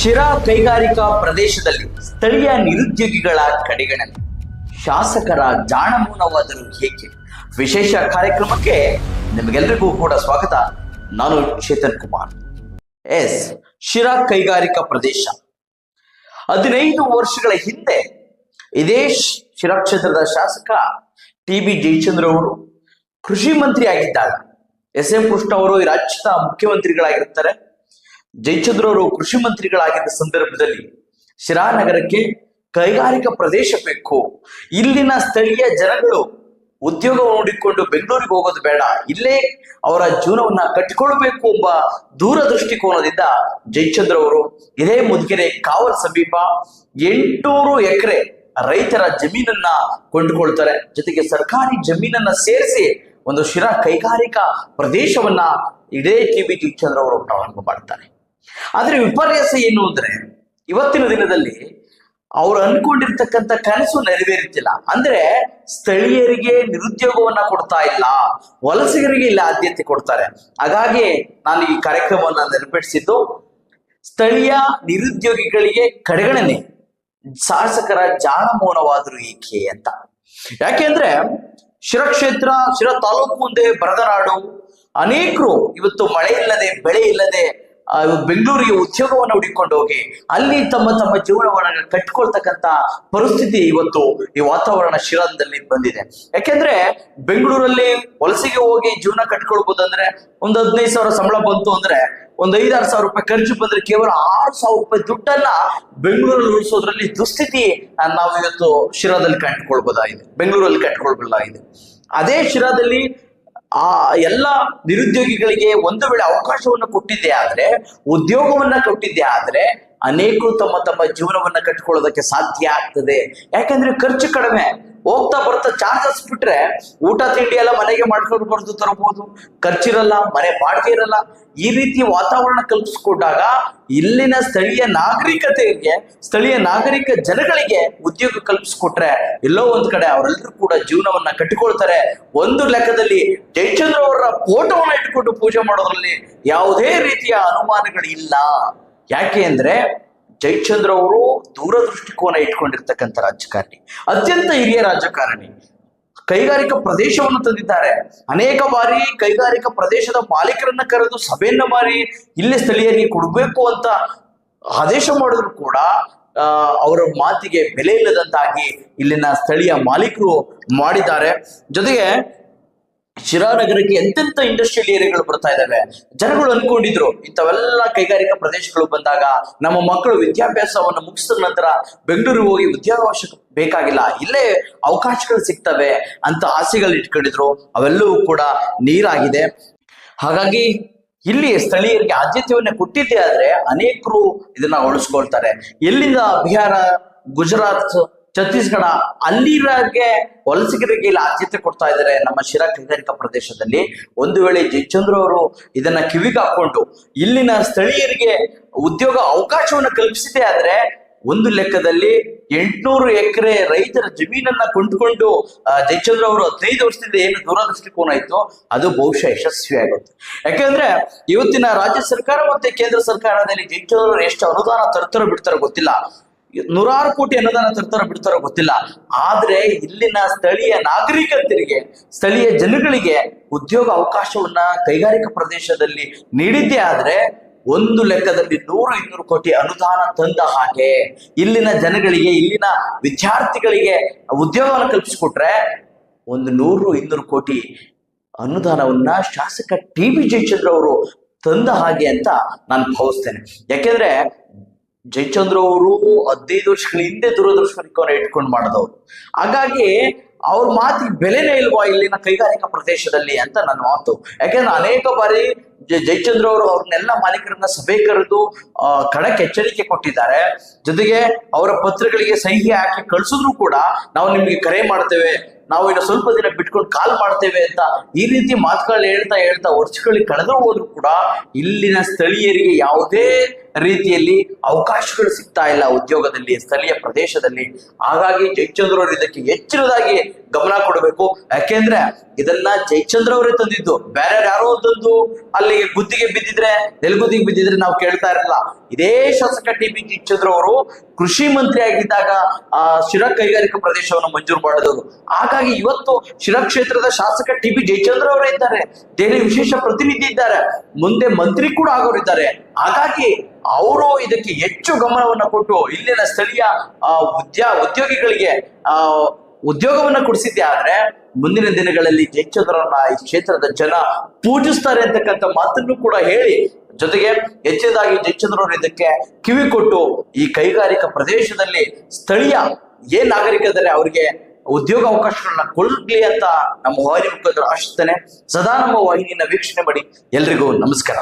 ಶಿರಾ ಕೈಗಾರಿಕಾ ಪ್ರದೇಶದಲ್ಲಿ ಸ್ಥಳೀಯ ನಿರುದ್ಯೋಗಿಗಳ ಕಡೆಗಣನೆ. ಶಾಸಕರ ಜಾಣಮೂನವಾದರೂ ಹೇಗೆ ವಿಶೇಷ ಕಾರ್ಯಕ್ರಮಕ್ಕೆ ನಿಮಗೆಲ್ಲರಿಗೂ ಕೂಡ ಸ್ವಾಗತ. ನಾನು ಚೇತನ್ ಕುಮಾರ್. ಎಸ್, ಶಿರಾ ಕೈಗಾರಿಕಾ ಪ್ರದೇಶ. ಹದಿನೈದು ವರ್ಷಗಳ ಹಿಂದೆ ಇದೇ ಶಿರಾ ಕ್ಷೇತ್ರದ ಶಾಸಕ ಟಿ ಬಿ ಜಯಚಂದ್ರ ಅವರು ಕೃಷಿ ಮಂತ್ರಿ ಆಗಿದ್ದಾಗ ಎಸ್ ಎಂ ಕೃಷ್ಣ ಅವರು ಈ ರಾಜ್ಯದ ಮುಖ್ಯಮಂತ್ರಿಗಳಾಗಿರ್ತಾರೆ ಜಯಚಂದ್ರ ಅವರು ಕೃಷಿ ಮಂತ್ರಿಗಳಾಗಿದ್ದ ಸಂದರ್ಭದಲ್ಲಿ ಶಿರಾ ನಗರಕ್ಕೆ ಕೈಗಾರಿಕಾ ಪ್ರದೇಶ ಬೇಕು. ಇಲ್ಲಿನ ಸ್ಥಳೀಯ ಜನಗಳು ಉದ್ಯೋಗ ನೋಡಿಕೊಂಡು ಬೆಂಗಳೂರಿಗೆ ಹೋಗೋದು ಬೇಡ. ಇಲ್ಲೇ ಅವರ ಜೀವನವನ್ನ ಕಟ್ಟಿಕೊಳ್ಬೇಕು ಎಂಬ ದೂರದೃಷ್ಟಿಕೋನದಿಂದ ಜಯಚಂದ್ರ ಅವರು ಇದೇ ಮುದುಗೆರೆ ಕಾವಲ್ ಸಮೀಪ ಎಂಟುನೂರು ಎಕರೆ ರೈತರ ಜಮೀನನ್ನ ಕೊಂಡುಕೊಳ್ತಾರೆ. ಜೊತೆಗೆ ಸರ್ಕಾರಿ ಜಮೀನನ್ನ ಸೇರಿಸಿ ಒಂದು ಶಿರಾ ಕೈಗಾರಿಕಾ ಪ್ರದೇಶವನ್ನ ಇದೇ ಟಿ ಬಿ ಜಯಚಂದ್ರ ಅವರು ಪ್ರಾರಂಭ ಮಾಡ್ತಾರೆ. ಆದ್ರೆ ವಿಪರ್ಯಾಸ ಏನು ಅಂದ್ರೆ, ಇವತ್ತಿನ ದಿನದಲ್ಲಿ ಅವ್ರು ಅನ್ಕೊಂಡಿರ್ತಕ್ಕಂಥ ಕನಸು ನೆರವೇರುತ್ತಿಲ್ಲ ಅಂದ್ರೆ ಸ್ಥಳೀಯರಿಗೆ ನಿರುದ್ಯೋಗವನ್ನ ಕೊಡ್ತಾ ಇಲ್ಲ, ವಲಸಿಗರಿಗೆ ಇಲ್ಲಿ ಆದ್ಯತೆ ಕೊಡ್ತಾರೆ. ಹಾಗಾಗಿ ನಾನು ಈ ಕಾರ್ಯಕ್ರಮವನ್ನ ನೆರವೇರಿಸಿದ್ದು ಸ್ಥಳೀಯ ನಿರುದ್ಯೋಗಿಗಳಿಗೆ ಕಡೆಗಣನೆ ಶಾಸಕರ ಜಾಣಮೌನವಾದ್ರು ಏಕೆ ಅಂತ. ಯಾಕೆಂದ್ರೆ ಶಿರಕ್ಷೇತ್ರ ಶಿರ ತಾಲೂಕು ಮುಂದೆ ಬರದನಾಡು ಅನೇಕರು ಇವತ್ತು ಮಳೆ ಇಲ್ಲದೆ, ಬೆಳೆ ಇಲ್ಲದೆ ಬೆಂಗಳೂರಿಗೆ ಉದ್ಯೋಗವನ್ನು ಹುಡುಕೊಂಡು ಹೋಗಿ, ಅಲ್ಲಿ ತಮ್ಮ ತಮ್ಮ ಜೀವನವನ್ನು ಕಟ್ಕೊಳ್ತಕ್ಕಂತ ಪರಿಸ್ಥಿತಿ ಇವತ್ತು ಈ ವಾತಾವರಣ ಶಿರಾದಲ್ಲಿ ಬಂದಿದೆ. ಯಾಕೆಂದ್ರೆ ಬೆಂಗಳೂರಲ್ಲಿ ವಲಸೆಗೆ ಹೋಗಿ ಜೀವನ ಕಟ್ಕೊಳ್ಬಹುದು ಅಂದ್ರೆ ಒಂದು ಹದಿನೈದು ಸಾವಿರ ಸಂಬಳ ಬಂತು ಅಂದ್ರೆ ಒಂದ್ ಐದಾರು ಸಾವಿರ ರೂಪಾಯಿ ಖರ್ಚು ಬಂದ್ರೆ ಕೇವಲ ಆರು ಸಾವಿರ ರೂಪಾಯಿ ದುಡ್ಡನ್ನ ಬೆಂಗಳೂರಲ್ಲಿ ಉಳಿಸೋದ್ರಲ್ಲಿ ದುಸ್ಥಿತಿ ನಾವು ಇವತ್ತು ಶಿರಾದಲ್ಲಿ ಕಂಡುಕೊಳ್ಬಹುದಾಗಿದೆ ಬೆಂಗಳೂರಲ್ಲಿ ಕಂಡುಕೊಳ್ಬಹುದಾಗಿದೆ ಅದೇ ಶಿರಾದಲ್ಲಿ ಆ ಎಲ್ಲ ನಿರುದ್ಯೋಗಿಗಳಿಗೆ ಒಂದು ವೇಳೆ ಅವಕಾಶವನ್ನು ಕೊಟ್ಟಿದ್ದೆ ಆದ್ರೆ ಉದ್ಯೋಗವನ್ನ ಕೊಟ್ಟಿದ್ದೆ ಆದ್ರೆ ಅನೇಕರು ತಮ್ಮ ತಮ್ಮ ಜೀವನವನ್ನ ಕಟ್ಟಿಕೊಳ್ಳೋದಕ್ಕೆ ಸಾಧ್ಯ ಆಗ್ತದೆ. ಯಾಕಂದ್ರೆ ಖರ್ಚು ಕಡಿಮೆ. ಹೋಗ್ತಾ ಬರ್ತಾ ಚಾರ್ಜಸ್ ಬಿಟ್ರೆ ಊಟ, ತಿಂಡಿ ಎಲ್ಲ ಮನೆಗೆ ಮಾಡ್ಕೊಂಡು ಬರ್ದು ತರಬಹುದು ಖರ್ಚಿರಲ್ಲ, ಮನೆ ಬಾಡಿಗೆ ಇರಲ್ಲ. ಈ ರೀತಿ ವಾತಾವರಣ ಕಲ್ಪಿಸ್ಕೊಂಡಾಗ ಇಲ್ಲಿನ ಸ್ಥಳೀಯ ನಾಗರಿಕತೆಗೆ, ಸ್ಥಳೀಯ ನಾಗರಿಕ ಜನಗಳಿಗೆ ಉದ್ಯೋಗ ಕಲ್ಪಿಸ್ಕೊಟ್ರೆ ಎಲ್ಲೋ ಒಂದ್ ಕಡೆ ಅವರೆಲ್ಲರೂ ಕೂಡ ಜೀವನವನ್ನ ಕಟ್ಟಿಕೊಳ್ತಾರೆ. ಒಂದು ಲೆಕ್ಕದಲ್ಲಿ ಜಯಚಂದ್ರ ಅವರ ಫೋಟೋವನ್ನ ಇಟ್ಕೊಂಡು ಪೂಜೆ ಮಾಡೋದ್ರಲ್ಲಿ ಯಾವುದೇ ರೀತಿಯ ಅನುಮಾನಗಳು ಇಲ್ಲ ಯಾಕೆ ಅಂದ್ರೆ ಜಯಚಂದ್ರ ಅವರು ದೂರದೃಷ್ಟಿಕೋನ ಇಟ್ಕೊಂಡಿರ್ತಕ್ಕಂಥ ರಾಜಕಾರಣಿ, ಅತ್ಯಂತ ಹಿರಿಯ ರಾಜಕಾರಣಿ. ಕೈಗಾರಿಕಾ ಪ್ರದೇಶವನ್ನು ತಂದಿದ್ದಾರೆ. ಅನೇಕ ಬಾರಿ ಕೈಗಾರಿಕಾ ಪ್ರದೇಶದ ಮಾಲೀಕರನ್ನ ಕರೆದು ಸಭೆಯನ್ನ ಮಾಡಿ, ಇಲ್ಲಿ ಸ್ಥಳೀಯರಿಗೆ ಕೊಡಬೇಕು ಅಂತ ಆದೇಶ ಮಾಡಿದ್ರು ಕೂಡ ಅವರ ಮಾತಿಗೆ ಬೆಲೆ ಇಲ್ಲದಂತಾಗಿ ಇಲ್ಲಿನ ಸ್ಥಳೀಯ ಮಾಲೀಕರು ಮಾಡಿದ್ದಾರೆ. ಜೊತೆಗೆ ಶಿರಾ ನಗರಕ್ಕೆ ಎಂತೆಂತ ಇಂಡಸ್ಟ್ರಿಯಲ್ ಏರಿಯಾಗಳು ಬರ್ತಾ ಇದಾವೆ? ಜನಗಳು ಅನ್ಕೊಂಡಿದ್ರು, ಇಂಥವೆಲ್ಲ ಕೈಗಾರಿಕಾ ಪ್ರದೇಶಗಳು ಬಂದಾಗ ನಮ್ಮ ಮಕ್ಕಳು ವಿದ್ಯಾಭ್ಯಾಸವನ್ನು ಮುಗಿಸಿದ ನಂತರ ಬೆಂಗಳೂರಿಗೆ ಹೋಗಿ ಉದ್ಯೋಗಾವಶ ಬೇಕಾಗಿಲ್ಲ, ಇಲ್ಲೇ ಅವಕಾಶಗಳು ಸಿಗ್ತವೆ ಅಂತ ಆಸೆಗಳು ಇಟ್ಕೊಂಡಿದ್ರು, ಅವೆಲ್ಲವೂ ಕೂಡ ನೀರಾಗಿದೆ. ಹಾಗಾಗಿ ಇಲ್ಲಿ ಸ್ಥಳೀಯರಿಗೆ ಆದ್ಯತೆಯನ್ನ ಕೊಟ್ಟಿದ್ದೇ ಆದ್ರೆ ಅನೇಕರು ಇದನ್ನ ಉಳಿಸ್ಕೊಳ್ತಾರೆ. ಎಲ್ಲಿಂದ ಬಿಹಾರ, ಗುಜರಾತ್ ಛತ್ತೀಸ್ಗಢ ಅಲ್ಲಿರಾಗೆ ವಲಸಿಗರಿಗೆ ಇಲ್ಲಿ ಆದ್ಯತೆ ಕೊಡ್ತಾ ಇದ್ದಾರೆ ನಮ್ಮ ಶಿರಾ ಕೈಗಾರಿಕಾ ಪ್ರದೇಶದಲ್ಲಿ. ಒಂದು ವೇಳೆ ಜಯಚಂದ್ರ ಅವರು ಇದನ್ನ ಕಿವಿಗೆ ಹಾಕೊಂಡು ಇಲ್ಲಿನ ಸ್ಥಳೀಯರಿಗೆ ಉದ್ಯೋಗ ಅವಕಾಶವನ್ನು ಕಲ್ಪಿಸಿದೆ ಆದ್ರೆ ಒಂದು ಲೆಕ್ಕದಲ್ಲಿ ಎಂಟುನೂರು ಎಕರೆ ರೈತರ ಜಮೀನನ್ನ ಕೊಂಡುಕೊಂಡು ಜಯಚಂದ್ರ ಅವರು ಹದಿನೈದು ವರ್ಷದಿಂದ ಏನು ದೂರದೃಷ್ಟಿಕೋನ ಇತ್ತು ಅದು ಬಹುಶಃ ಯಶಸ್ವಿ ಆಗುತ್ತೆ. ಯಾಕೆಂದ್ರೆ ಇವತ್ತಿನ ರಾಜ್ಯ ಸರ್ಕಾರ ಮತ್ತೆ ಕೇಂದ್ರ ಸರ್ಕಾರದಲ್ಲಿ ಜಯಚಂದ್ರ ಅವರು ಎಷ್ಟು ಅನುದಾನ ತರ್ತಾರೋ ಬಿಡ್ತಾರೋ ಗೊತ್ತಿಲ್ಲ. ನೂರಾರು ಕೋಟಿ ಅನುದಾನ ತರ್ತಾರೋ ಬಿಡ್ತಾರೋ ಗೊತ್ತಿಲ್ಲ. ಆದ್ರೆ ಇಲ್ಲಿನ ಸ್ಥಳೀಯ ನಾಗರಿಕರಿಗೆ ಸ್ಥಳೀಯ ಜನಗಳಿಗೆ ಉದ್ಯೋಗ ಅವಕಾಶವನ್ನ ಕೈಗಾರಿಕಾ ಪ್ರದೇಶದಲ್ಲಿ ನೀಡಿದ್ದೇ ಆದ್ರೆ ಒಂದು ಲೆಕ್ಕದಲ್ಲಿ ನೂರು ಇನ್ನೂರು ಕೋಟಿ ಅನುದಾನ ತಂದ ಹಾಗೆ ಇಲ್ಲಿನ ಜನಗಳಿಗೆ, ಇಲ್ಲಿನ ವಿದ್ಯಾರ್ಥಿಗಳಿಗೆ ಉದ್ಯೋಗವನ್ನು ಕಲ್ಪಿಸಿಕೊಟ್ರೆ ಒಂದು ನೂರು ಇನ್ನೂರು ಕೋಟಿ ಅನುದಾನವನ್ನ ಶಾಸಕ ಟಿ. ಬಿ ಜಯಚಂದ್ರ ಅವರು ತಂದ ಹಾಗೆ ಅಂತ ನಾನು ಭಾವಿಸ್ತೇನೆ. ಯಾಕೆಂದ್ರೆ ಜಯಚಂದ್ರ ಅವರು ಹದಿನೈದು ವರ್ಷಗಳ ಹಿಂದೆ ದೂರದರ್ಶನವನ್ನು ಇಟ್ಕೊಂಡು ಮಾಡಿದವರು. ಹಾಗಾಗಿ ಅವ್ರ ಮಾತಿಗೆ ಬೆಲೆನೇ ಇಲ್ವಾ ಇಲ್ಲಿನ ಕೈಗಾರಿಕಾ ಪ್ರದೇಶದಲ್ಲಿ ಅಂತ ನನ್ನ ಮಾತು. ಯಾಕೆಂದ್ರೆ ಅನೇಕ ಬಾರಿ ಜಯಚಂದ್ರ ಅವರು ಅವ್ರನ್ನೆಲ್ಲ ಮಾಲೀಕರನ್ನ ಸಭೆ ಕರೆದು ಖಡಕ್ ಎಚ್ಚರಿಕೆ ಕೊಟ್ಟಿದ್ದಾರೆ. ಜೊತೆಗೆ ಅವರ ಪತ್ರಗಳಿಗೆ ಸಹಿ ಹಾಕಿ ಕಳ್ಸಿದ್ರು ಕೂಡ ನಾವು ನಿಮ್ಗೆ ಕರೆ ಮಾಡ್ತೇವೆ, ನಾವು ಇನ್ನು ಸ್ವಲ್ಪ ದಿನ ಬಿಟ್ಕೊಂಡು ಕಾಲ್ ಮಾಡ್ತೇವೆ ಅಂತ ಈ ರೀತಿ ಮಾತುಗಳು ಹೇಳ್ತಾ ಹೇಳ್ತಾ ವರ್ಷಗಳಿಗೆ ಕಳೆದು ಹೋದ್ರು ಕೂಡ ಇಲ್ಲಿನ ಸ್ಥಳೀಯರಿಗೆ ಯಾವುದೇ ರೀತಿಯಲ್ಲಿ ಅವಕಾಶಗಳು ಸಿಗ್ತಾ ಇಲ್ಲ ಉದ್ಯೋಗದಲ್ಲಿ, ಸ್ಥಳೀಯ ಪ್ರದೇಶದಲ್ಲಿ. ಹಾಗಾಗಿ ಜಯಚಂದ್ರ ಅವರು ಇದಕ್ಕೆ ಹೆಚ್ಚಿನದಾಗಿ ಗಮನ ಕೊಡಬೇಕು. ಯಾಕೆಂದ್ರೆ ಇದನ್ನ ಜಯಚಂದ್ರ ಅವರೇ ತಂದಿದ್ದು. ಬೇರೆ ಯಾರೋ ತಂದು ಅಲ್ಲಿಗೆ ಗುದ್ದಿಗೆ ಬಿದ್ದಿದ್ರೆ ನೆಲಗುದ್ದಿಗೆ ಬಿದ್ದಿದ್ರೆ ನಾವು ಕೇಳ್ತಾ ಇರಲಿಲ್ಲ ಇದೇ ಶಾಸಕ ಟಿ ಬಿ ಜಯಚಂದ್ರ ಅವರು ಕೃಷಿ ಮಂತ್ರಿ ಆಗಿದ್ದಾಗ, ಆ, ಶಿರಾ ಕೈಗಾರಿಕಾ ಪ್ರದೇಶವನ್ನು ಮಂಜೂರು ಮಾಡಿದವರು ಹಾಗಾಗಿ ಇವತ್ತು ಶಿರಾ ಕ್ಷೇತ್ರದ ಶಾಸಕ ಟಿ ಬಿ ಜಯಚಂದ್ರ ಅವರೇ ಇದ್ದಾರೆ. ದೆಹಲಿ ವಿಶೇಷ ಪ್ರತಿನಿಧಿ ಇದ್ದಾರೆ. ಮುಂದೆ ಮಂತ್ರಿ ಕೂಡ ಆಗೋರಿದ್ದಾರೆ. ಹಾಗಾಗಿ ಅವರು ಇದಕ್ಕೆ ಹೆಚ್ಚು ಗಮನವನ್ನು ಕೊಟ್ಟು ಇಲ್ಲಿನ ಸ್ಥಳೀಯ ಉದ್ಯಾ, ಉದ್ಯೋಗಿಗಳಿಗೆ ಉದ್ಯೋಗವನ್ನ ಕೊಡಿಸಿದ್ದೆ ಆದ್ರೆ ಮುಂದಿನ ದಿನಗಳಲ್ಲಿ ಜಯಚಂದ್ರನ ಈ ಕ್ಷೇತ್ರದ ಜನ ಪೂಜಿಸ್ತಾರೆ ಅಂತಕ್ಕಂಥ ಮಾತನ್ನು ಕೂಡ ಹೇಳಿ, ಜೊತೆಗೆ ಹೆಚ್ಚಿನದಾಗಿ ಜಯಚಂದ್ರ ಇದಕ್ಕೆ ಕಿವಿ ಕೊಟ್ಟು ಈ ಕೈಗಾರಿಕಾ ಪ್ರದೇಶದಲ್ಲಿ ಸ್ಥಳೀಯ ಏ ನಾಗರಿಕದಲ್ಲಿ ಅವರಿಗೆ ಉದ್ಯೋಗ ಅವಕಾಶಗಳನ್ನ ಕೊಡ್ಲಿ ಅಂತ ನಮ್ಮ ವಾಹಿನಿ ಮುಖಾಂತರ ಆಶಿಸ್ತೇನೆ. ಸದಾ ನಮ್ಮ ವಾಹಿನಿಯನ್ನ ವೀಕ್ಷಣೆ ಮಾಡಿ ಎಲ್ರಿಗೂ ನಮಸ್ಕಾರ.